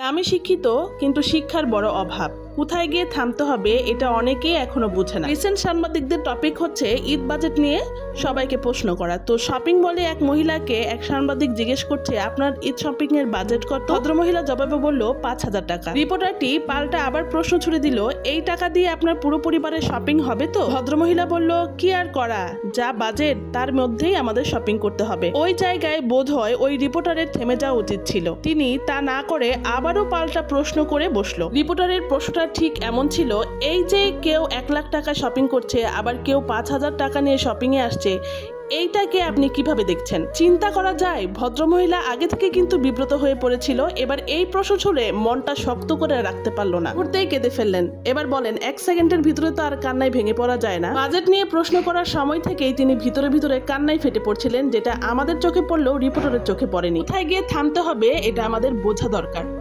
নামে শিক্ষিত কিন্তু শিক্ষার বড় অভাব। কোথায় গিয়ে থামতে হবে এটা অনেকেই এখনও বুঝে না। রিসেন্ট সাংবাদিকদের টপিক হচ্ছে ঈদ বাজেট নিয়ে সবাইকে প্রশ্ন করা। তো শপিং বলে এক মহিলাকে এক সাংবাদিক জিজ্ঞেস করছে, আপনার ঈদ শপিং এর বাজেট কত? ভদ্রমহিলা জবাবে বলল, পাঁচ হাজার টাকা। রিপোর্টারটি পাল্টা আবার প্রশ্ন ছুড়ে দিল, এই টাকা দিয়ে আপনার পুরো পরিবারের শপিং হবে তো? ভদ্রমহিলা বলল, কি আর করা? যা বাজেট তার মধ্যেই আমাদের শপিং করতে হবে। ওই জায়গায় বোধ হয় ওই রিপোর্টারের থেমে যাওয়া উচিত ছিল। তিনি তা না করে আবারও পাল্টা প্রশ্ন করে বসল। রিপোর্টারের প্রশ্নটা ঠিক এমন ছিল, এই যে কেউ এক লাখ টাকা শপিং করছে, আবার কেউ পাঁচ হাজার টাকা নিয়ে শপিংয়ে আসছে, এইটাকে আপনি কীভাবে দেখছেন? চিন্তা করা যায়, ভদ্রমহিলা আগে থেকে কিন্তু বিব্রত হয়ে পড়েছিল, এবার এই প্রশ্ন ছুড়ে মনটা শক্ত করে রাখতে পারল না। ঘুরতেই কেঁদে ফেললেন, এবার বলেন, এক সেকেন্ডের ভিতরে তো আর কান্নায় ভেঙে পড়া যায় না। বাজেট নিয়ে প্রশ্ন করার সময় থেকেই তিনি ভিতরে ভিতরে কান্নায় ফেটে পড়ছিলেন, যেটা আমাদের চোখে পড়লেও রিপোর্টারের চোখে পড়েনি। কোথায় গিয়ে থামতে হবে, এটা আমাদের বোঝা দরকার।